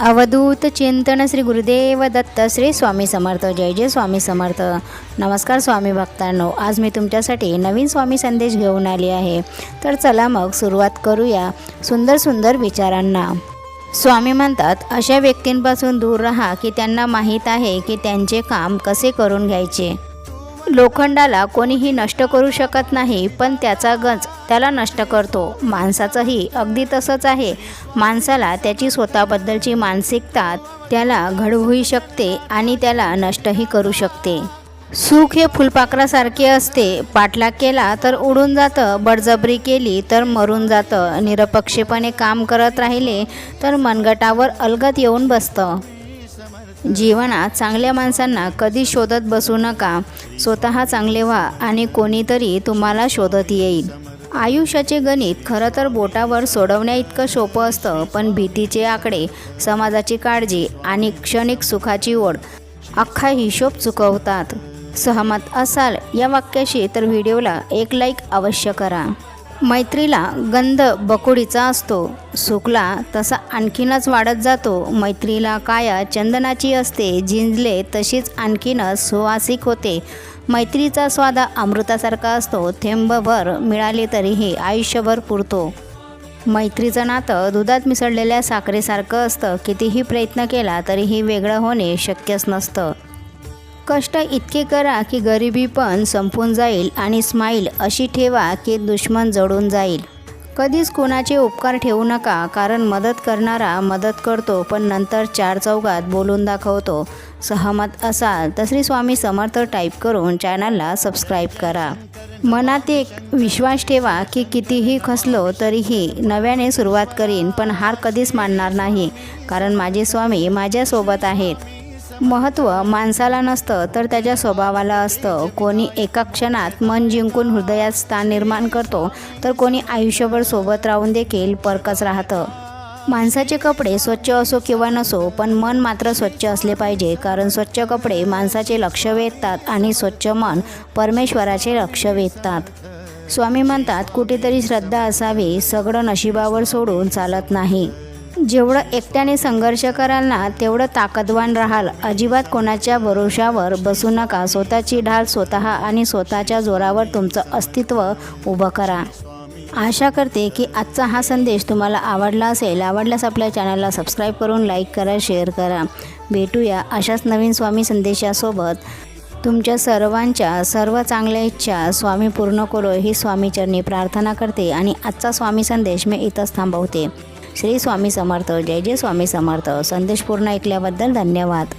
अवधूत चिंतन श्री गुरुदेव दत्त श्री स्वामी समर्थ जय जय स्वामी समर्थ. नमस्कार स्वामी भक्तांनो आज मी तुमच्यासाठी नवीन स्वामी संदेश घेऊन आली आहे. तर चला मग सुरुवात करूया सुंदर सुंदर विचारांना. स्वामी म्हणतात अशा व्यक्तींपासून दूर राहा की त्यांना माहीत आहे की त्यांचे काम कसे करून घ्यायचे. लोखंडाला कोणीही नष्ट करू शकत नाही पण त्याचा गंज त्याला नष्ट करतो. माणसाचंही अगदी तसंच आहे. माणसाला त्याची स्वतःबद्दलची मानसिकता त्याला घडवूही शकते आणि त्याला नष्टही करू शकते. सुख हे फुलपाखरासारखे असते. पाठलाग केला तर उडून जातं बडजबरी केली तर मरून जातं. निरपक्षपणे काम करत राहिले तर मनगटावर अलगत येऊन बसतं. जीवनात चांगल्या माणसांना कधी शोधत बसू नका. स्वतः चांगले व्हा आणि कोणीतरी तुम्हाला शोधत येईल. आयुष्याचे गणित खरं तर बोटावर सोडवण्या इतकं सोपं असतं पण भीतीचे आकडे समाजाची काळजी आणि क्षणिक सुखाची ओढ अख्खा हिशोब चुकवतात. सहमत असाल या वाक्याशी तर व्हिडिओला एक लाईक अवश्य करा. मैत्रीला गंध बकोडीचा असतो. सुकला तसा आणखीनच वाढत जातो. मैत्रीला काया चंदनाची असते. झिंजले तशीच आणखीनच सुवासिक होते. मैत्रीचा स्वाद अमृतासारखा असतो. थेंबभर मिळाले तरीही आयुष्यभर पुरतो. मैत्रीचं नातं दुधात मिसळलेल्या साखरेसारखं असतं. कितीही प्रयत्न केला तरीही वेगळं होणे शक्यच नसतं. कष्ट इतके करा की गरिबी पण संपून जाईल आणि स्माईल अशी ठेवा की दुश्मन जडून जाईल. कधीच कोणाचे उपकार ठेवू नका कारण मदत करणारा मदत करतो पण नंतर चार चौघात बोलून दाखवतो. सहमत असाल तर श्री स्वामी समर्थ टाईप करून चॅनलला सबस्क्राईब करा. मनात एक विश्वास ठेवा की कितीही खसलो तरीही नव्याने सुरुवात करीन पण हार कधीच मानणार नाही कारण माझे स्वामी माझ्यासोबत आहेत. महत्त्व माणसाला नसतं तर त्याच्या स्वभावाला असतं. कोणी एका क्षणात मन जिंकून हृदयात स्थान निर्माण करतो तर कोणी आयुष्यभर सोबत राहून देखील परकच राहतं. माणसाचे कपडे स्वच्छ असो किंवा नसो पण मन मात्र स्वच्छ असले पाहिजे कारण स्वच्छ कपडे माणसाचे लक्ष वेधतात आणि स्वच्छ मन परमेश्वराचे लक्ष वेधतात. स्वामी म्हणतात कुठेतरी श्रद्धा असावी सगळं नशिबावर सोडून चालत नाही. जेवढं एकट्याने संघर्ष कराल ना तेवढं ताकदवान राहाल. अजिबात कोणाच्या भरोशावर बसू नका. स्वतःची ढाल स्वतः आणि स्वतःच्या जोरावर तुमचं अस्तित्व उभं करा. आशा करते की आजचा हा संदेश तुम्हाला आवडला असेल. आवडल्यास आपल्या चॅनलला सबस्क्राईब करून लाईक करा शेअर करा. भेटूया अशाच नवीन स्वामी संदेशासोबत. तुमच्या सर्वांच्या सर्व चांगल्या इच्छा स्वामी पूर्ण करो. ही स्वामीचरणी प्रार्थना करते आणि आजचा स्वामी संदेश मी इथंच थांबवते. श्री स्वामी समर्थ. जय जय स्वामी समर्थ. संदेश पूर्ण ऐकल्याबद्दल धन्यवाद.